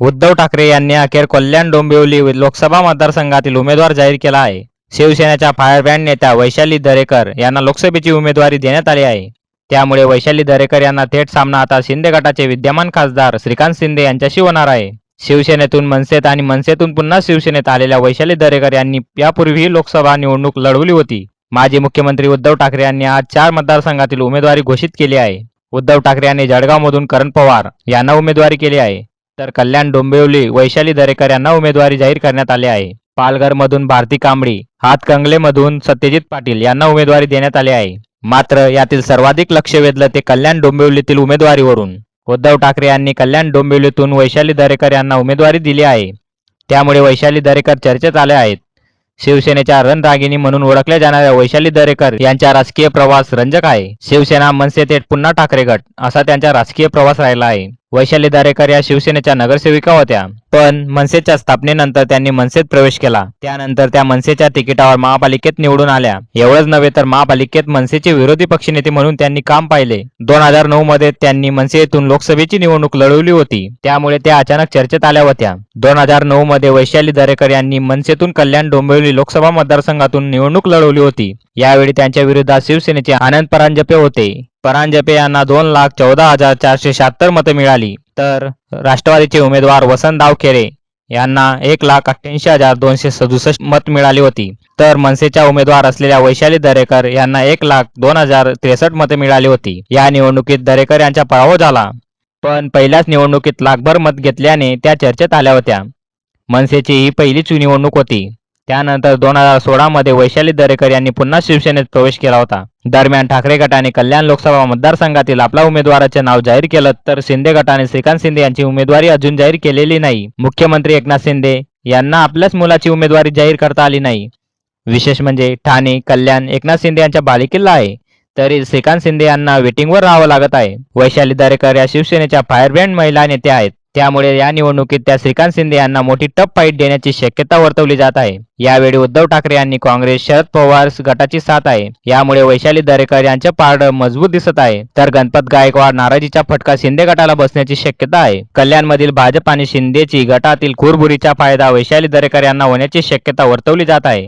उद्धव ठाकरे यांनी अखेर कल्याण डोंबिवली लोकसभा मतदारसंघातील उमेदवार जाहीर केला आहे. शिवसेनेच्या फायरब्रँड नेत्या वैशाली दरेकर यांना लोकसभेची उमेदवारी देण्यात आली आहे. त्यामुळे वैशाली दरेकर यांना थेट सामना आता शिंदे गटाचे विद्यमान खासदार श्रीकांत शिंदे यांच्याशी होणार आहे. शिवसेनेतून मनसेत आणि मनसेतून पुन्हा शिवसेनेत आलेल्या वैशाली दरेकर यांनी यापूर्वी लोकसभा निवडणूक लढवली होती. माजी मुख्यमंत्री उद्धव ठाकरे यांनी आज चार मतदारसंघातील उमेदवारी घोषित केली आहे. उद्धव ठाकरे यांनी जळगावमधून करण पवार यांना उमेदवारी केली आहे. तर कल्याण डोंबिवली वैशाली दरेकर यांना उमेदवारी जाहीर करण्यात आली आहे. पालघरमधून भारती कांबळी हातकंगलेमधून सत्यजित पाटील यांना उमेदवारी देण्यात आली आहे. मात्र यातील सर्वाधिक लक्ष वेधलं ते कल्याण डोंबिवलीतील उमेदवारीवरून. उद्धव ठाकरे यांनी कल्याण डोंबिवलीतून वैशाली दरेकर यांना उमेदवारी दिली आहे. त्यामुळे वैशाली दरेकर चर्चेत आले आहेत. शिवसेनेच्या रणरागिणी म्हणून ओळखल्या जाणाऱ्या वैशाली दरेकर यांचा राजकीय प्रवास रंजक आहे. शिवसेना मनसे थेट पुन्हा ठाकरे गट असा त्यांचा राजकीय प्रवास राहिला आहे. वैशाली दारेकर या शिवसेनेच्या नगरसेविका होत्या. पण मनसेच्या स्थापनेनंतर त्यांनी मनसेत प्रवेश केला. त्यानंतर त्या मनसेच्या तिकिटावर महापालिकेत निवडून आल्या. एवढंच नव्हे तर महापालिकेत मनसेचे विरोधी पक्षनेते म्हणून त्यांनी काम पाहिले. दोन हजार नऊ मध्ये त्यांनी मनसेतून लोकसभेची निवडणूक लढवली होती. त्यामुळे त्या अचानक चर्चेत आल्या होत्या. दोन हजार नऊ मध्ये वैशाली दरेकर यांनी मनसेतून कल्याण डोंबिवली लोकसभा मतदारसंघातून निवडणूक लढवली होती. यावेळी त्यांच्या विरोधात शिवसेनेचे आनंद परांजपे होते. परांजपे यांना दोन लाख चौदा हजार चारशे शहात्तर मतं मिळाली. तर राष्ट्रवादीचे उमेदवार वसंतराव खेरे यांना एक लाख अठ्ठ्याऐंशी हजार दोनशे सदुसष्ट मत मिळाली होती. तर मनसेच्या उमेदवार असलेल्या वैशाली दरेकर यांना एक लाख दोन हजार त्रेसष्ट मते मिळाली होती. या निवडणुकीत दरेकर यांचा पराभव झाला. पण पहिल्याच निवडणुकीत लाखभर मत घेतल्याने त्या चर्चेत आल्या होत्या. मनसेची ही पहिलीच निवडणूक होती. त्यानंतर दोन हजार सोळा मध्ये वैशाली दरेकर यांनी पुन्हा शिवसेनेत प्रवेश केला होता. दरम्यान ठाकरे गटाने कल्याण लोकसभा मतदारसंघातील आपल्या उमेदवाराचे नाव जाहीर केलं तर शिंदे गटाने श्रीकांत शिंदे यांची उमेदवारी अजून जाहीर केलेली नाही. मुख्यमंत्री एकनाथ शिंदे यांना आपल्याच मुलाची उमेदवारी जाहीर करता आली नाही. विशेष म्हणजे ठाणे कल्याण एकनाथ शिंदे यांच्या बालेकिल्ला आहे. तरी श्रीकांत शिंदे यांना वेटिंगवर राहावं लागत आहे. वैशाली दरेकर या शिवसेनेच्या फायरब्रँड महिला नेत्या आहेत. त्यामुळे या निवडणुकीत त्या श्रीकांत शिंदे यांना मोठी टप फाईट देण्याची शक्यता वर्तवली जात आहे. यावेळी उद्धव ठाकरे यांनी काँग्रेस शरद पवार गटाची साथ आहे. यामुळे वैशाली दरेकर यांचे पारड मजबूत दिसत आहे. तर गणपत गायकवाड नाराजीचा फटका शिंदे गटाला बसण्याची शक्यता आहे. कल्याणमधील भाजप आणि शिंदेची गटातील कुरबुरीचा फायदा वैशाली दरेकर यांना होण्याची शक्यता वर्तवली जात आहे.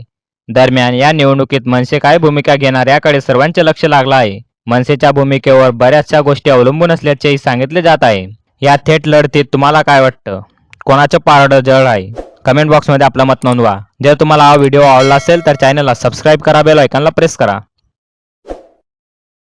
दरम्यान या निवडणुकीत मनसे काय भूमिका घेणार याकडे सर्वांचे लक्ष लागलं आहे. मनसेच्या भूमिकेवर बऱ्याचशा गोष्टी अवलंबून असल्याचेही सांगितले जात आहे. या थेट लढतीत तुम्हाला काय वाटतं? कोणाचं पारडं जळ आहे? कमेंट बॉक्समध्ये आपलं मत नोंदवा. जर तुम्हाला हा व्हिडिओ आवडला असेल तर चॅनलला सबस्क्राईब करा बेल ऐकनला प्रेस करा.